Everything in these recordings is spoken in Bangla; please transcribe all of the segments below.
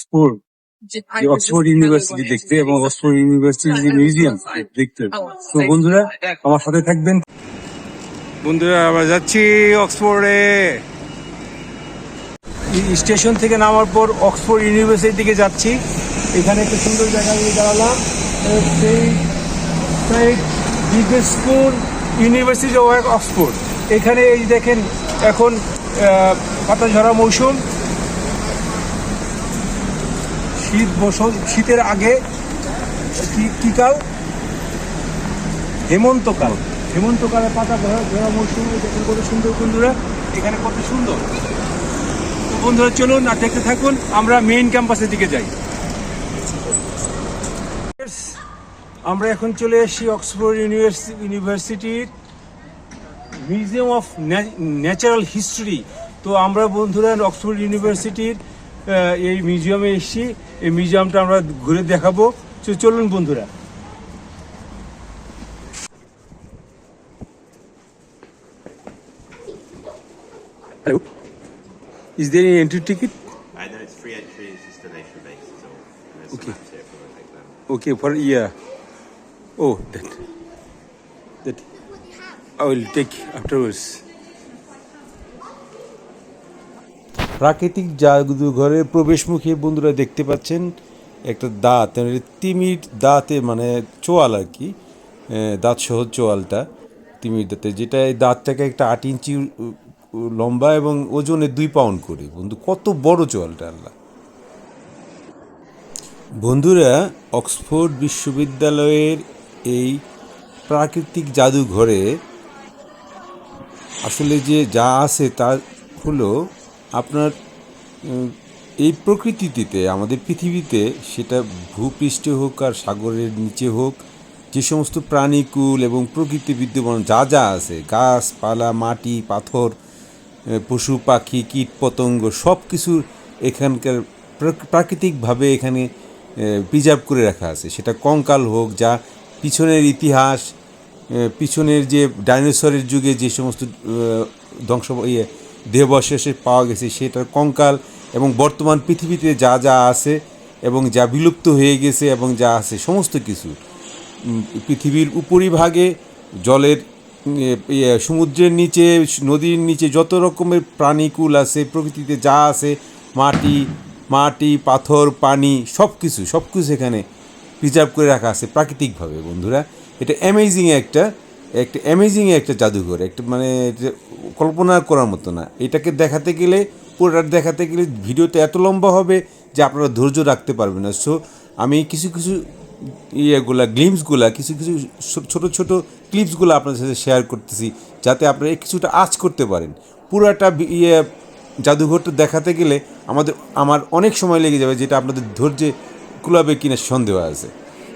অক্সফোর্ড অক্সফোর্ড ইউনিভার্সিটি দেখতে এবং অক্সফোর্ড ইউনিভার্সিটির যে মিউজিয়াম দেখতে। তো বন্ধুরা আমার সাথে থাকবেন। বন্ধুরা আমরা যাচ্ছি অক্সফোর্ডে স্টেশন থেকে নামার পর অক্সফোর্ড ইউনিভার্সিটির দিকে যাচ্ছি। এখানে একটা সুন্দর জায়গা নিয়ে দাঁড়ালাম। সেই business school university of Oxford এখানে এই দেখেন এখন আহ, পাতা ঝরা মৌসুম। শীত বসন্ত শীতের আগে কি কাল? হেমন্তকাল হেমন্তকালে পাতা ঝরা ঝরা মৌসুম দেখুন কত সুন্দর বন্ধুরা। এখানে কত সুন্দর। তো বন্ধুরা, চলুন আর দেখতে থাকুন, আমরা মেইন ক্যাম্পাসের দিকে যাই। আমরা এখন চলে এসেছি অক্সফোর্ড ইউনিভার্সিটি ইউনিভার্সিটির মিউজিয়াম অফ ন্যাচারাল হিস্ট্রি তো আমরা বন্ধুরা অক্সফোর্ড ইউনিভার্সিটির এই মিউজিয়ামে এসছি। এই মিউজিয়ামটা আমরা ঘুরে দেখাবো। চলুন বন্ধুরা। Hello is the entry ticket okay okay for year oh that I will take afterwards প্রাকৃতিক জাদুঘরের প্রবেশমুখে বন্ধুরা দেখতে পাচ্ছেন একটা দাঁত মানে তিমির দাঁতে মানে চোয়াল আর কি দাঁত সহ চোয়ালটা, তিমির দাঁতে, যেটা এই দাঁতটাকে একটা আট ইঞ্চি লম্বা এবং ওজনে দুই পাউন্ড করে। বন্ধু, কত বড় চোয়ালটা, আল্লাহ। বন্ধুরা, অক্সফোর্ড বিশ্ববিদ্যালয়ের এই প্রাকৃতিক জাদুঘরে আসলে যে যা আছে তা হলো আপনার এই প্রকৃতিতে, আমাদের পৃথিবীতে সেটা ভূপৃষ্ঠে হোক আর সাগরের নিচে হোক, যে সমস্ত প্রাণীকুল এবং প্রকৃতি বিদ্যমান যা যা আছে, গাছপালা, মাটি, পাথর পশু, পাখি, কীট, পতঙ্গ সব কিছু এখানকার প্রাক- প্রাকৃতিকভাবে এখানে প্রিজার্ভ করে রাখা আছে। সেটা কঙ্কাল হোক, যা পিছনের ইতিহাস পিছনের যে ডাইনোসরের যুগে যে সমস্ত ধ্বংস ইয়ে দেহবশেষে পাওয়া গেছে সেটার কঙ্কাল এবং বর্তমান পৃথিবীতে যা যা আছে এবং যা বিলুপ্ত হয়ে গেছে এবং যা আছে সমস্ত কিছু পৃথিবীর উপরিভাগে জলের সমুদ্রের নিচে, নদীর নিচে যত রকমের প্রাণীকুল আছে, প্রকৃতিতে যা আছে, মাটি মাটি, পাথর, পানি সব কিছু সব কিছু এখানে প্রিজার্ভ করে রাখা আছে প্রাকৃতিকভাবে বন্ধুরা। এটা অ্যামেজিং একটা একটা অ্যামেজিং একটা জাদুঘর, একটা মানে কল্পনা করার মতো না। এটাকে দেখাতে গেলে, পুরোটা দেখাতে গেলে ভিডিওটা এত লম্বা হবে যে আপনারা ধৈর্য রাখতে পারবেন না। সো আমি কিছু কিছু ইয়েগুলা গ্লিমসগুলা কিছু কিছু ছোট ছোট ক্লিপসগুলো আপনাদের সাথে শেয়ার করতেছি, যাতে আপনারা কিছুটা আঁচ করতে পারেন। পুরাটা ইয়ে জাদুঘরটা দেখাতে গেলে আমাদের, আমার অনেক সময় লেগে যাবে যেটা আপনাদের ধৈর্যে কুলাবে কিনা সন্দেহ আছে।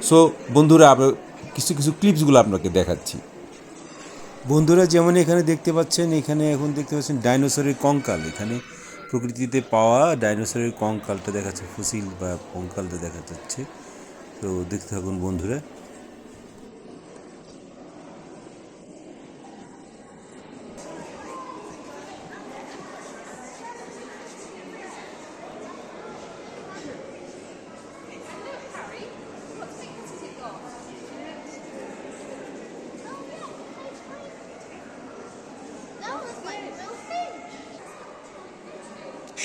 সো বন্ধুরা আমরা কিছু কিছু ক্লিপসগুলো আপনাকে দেখাচ্ছি। বন্ধুরা যেমন এখানে দেখতে পাচ্ছেন, এখানে এখন দেখতে পাচ্ছেন ডাইনোসরের কঙ্কাল। এখানে প্রকৃতিতে পাওয়া ডাইনোসরের কঙ্কালটা দেখাচ্ছে, ফসিল বা কঙ্কালটা দেখা যাচ্ছে। তো দেখতে থাকুন বন্ধুরা।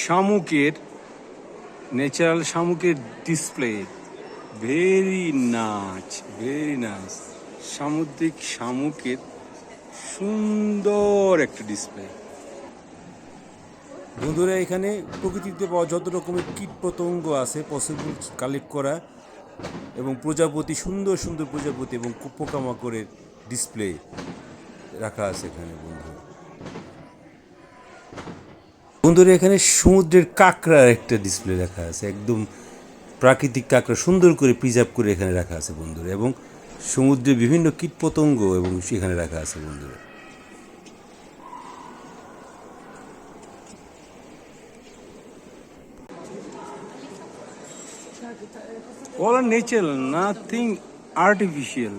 শামুকের ন্যাচারাল শামুকের ডিসপ্লে ভেরি নাচ ভেরি নাচ সামুদ্রিক শামুকের সুন্দর একটা ডিসপ্লে বন্ধুরা, এখানে প্রকৃতিতে পাওয়া যত রকমের কীট পতঙ্গ আছে পসিবল কালেক্ট করা এবং প্রজাপতি, সুন্দর সুন্দর প্রজাপতি এবং পোকামাকড়ের ডিসপ্লে রাখা আছে এখানে বন্ধু বন্ধুরা, এখানে সমুদ্রের কাঁকড়ার একটা ডিসপ্লে রাখা আছে। একদম প্রাকৃতিক কাঁকড়া, সুন্দর করে প্রিজার্ভ করে এখানে রাখা আছে বন্ধুরা। এবং সমুদ্রে বিভিন্ন কীটপতঙ্গ এবং সেখানে রাখা আছে বন্ধুরা। All are nothing artificial.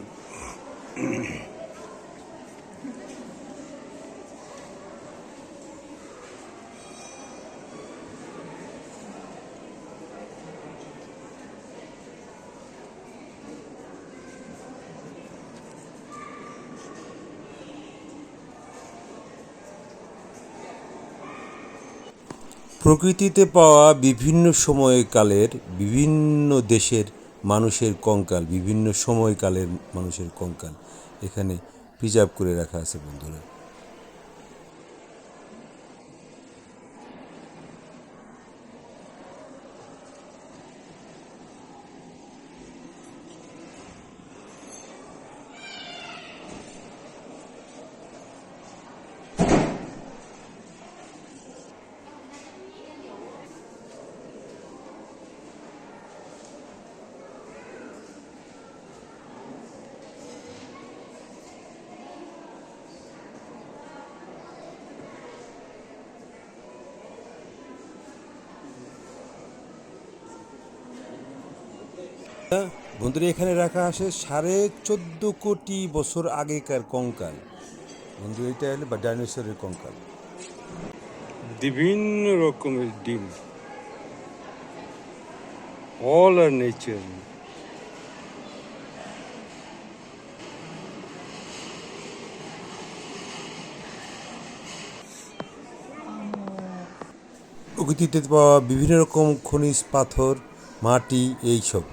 প্রকৃতিতে পাওয়া বিভিন্ন সময়কালের, বিভিন্ন দেশের মানুষের কঙ্কাল, বিভিন্ন সময়কালের মানুষের কঙ্কাল এখানে প্রিজার্ভ করে রাখা আছে বন্ধুরা। বন্ধুরা এখানে রাখা আছে সাড়ে চোদ্দ কোটি বছর আগেকার কঙ্কাল। বন্ধু এটা হলো বা ডাইনোসরের কঙ্কাল। বিভিন্ন রকমের ডিম। অল আর নেচার প্রকৃতিতে পাওয়া বিভিন্ন রকম খনিজ পাথর মাটি এইসব।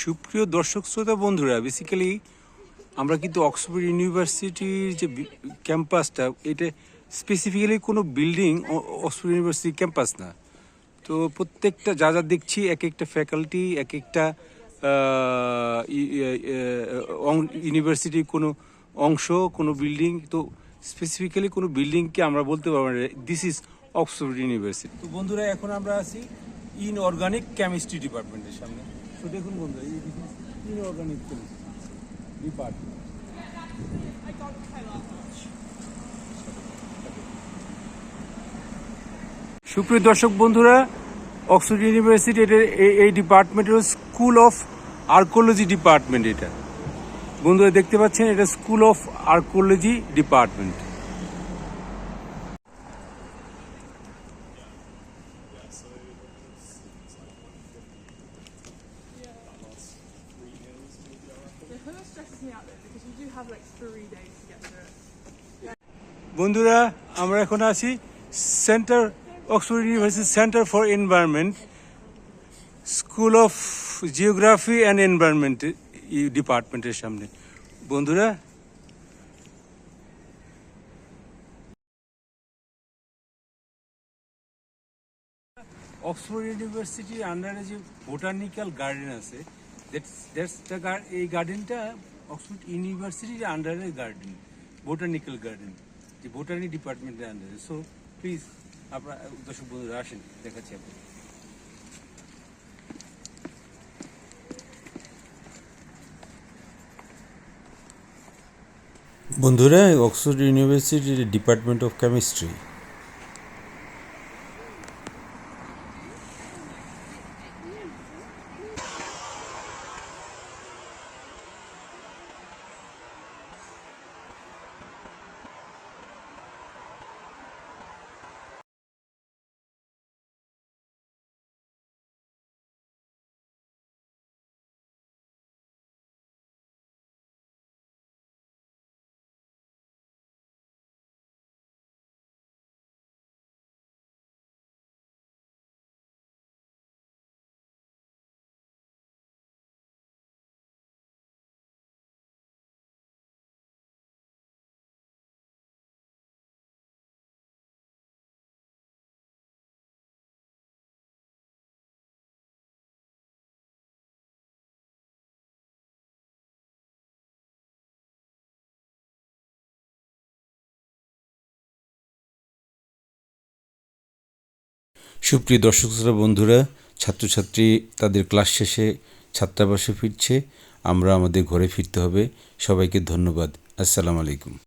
সুপ্রিয় দর্শক শ্রোতা বন্ধুরা বেসিক্যালি আমরা কিন্তু অক্সফোর্ড ইউনিভার্সিটির যে ক্যাম্পাসটা এটা স্পেসিফিক্যালি কোনো বিল্ডিং অক্সফোর্ড ইউনিভার্সিটি ক্যাম্পাস না। তো প্রত্যেকটা যা যা দেখছি এক একটা ফ্যাকাল্টি এক একটা ইউনিভার্সিটির কোনো অংশ, কোনো বিল্ডিং তো স্পেসিফিক্যালি কোনো বিল্ডিংকে আমরা বলতে পারব না দিস ইজ অক্সফোর্ড ইউনিভার্সিটি তো বন্ধুরা, এখন আমরা আছি ইন অর্গানিক কেমিস্ট্রি ডিপার্টমেন্টের সামনে। দেখুন বন্ধুরা এই সুপ্রিয় দর্শক বন্ধুরা অক্সফোর্ড ইউনিভার্সিটি এটা এই- এই ডিপার্টমেন্টের স্কুল অফ আর্কোলজি ডিপার্টমেন্ট এটা। বন্ধুরা, দেখতে পাচ্ছেন, এটা স্কুল অফ আর্কোলজি ডিপার্টমেন্ট বন্ধুরা, আমরা এখন আছি centre Oxford university centre for environment school of geography and environment ডিপার্টমেন্টের সামনে। বন্ধুরা অক্সফোর্ড ইউনিভার্সিটির আন্ডারে যে বোটানিক্যাল গার্ডেন আছে এই গার্ডেনটা অক্সফোর্ড ইউনিভার্সিটির আন্ডারে গার্ডেন বোটানিক্যাল গার্ডেন যে বোটানি ডিপার্টমেন্টের আন্ডারে সো প্লিজ আপনার দর্শক বন্ধুরা আসেন, দেখাচ্ছি আপনি বন্ধুরা অক্সফোর্ড ইউনিভার্সিটির ডিপার্টমেন্ট অফ কেমিস্ট্রি সুপ্রিয় দর্শক শ্রোতা বন্ধুরা, ছাত্রছাত্রী তাদের ক্লাস শেষে ছাত্রাবাসে ফিরছে, আমরা আমাদের ঘরে ফিরতে হবে। সবাইকে ধন্যবাদ। আসসালামু আলাইকুম।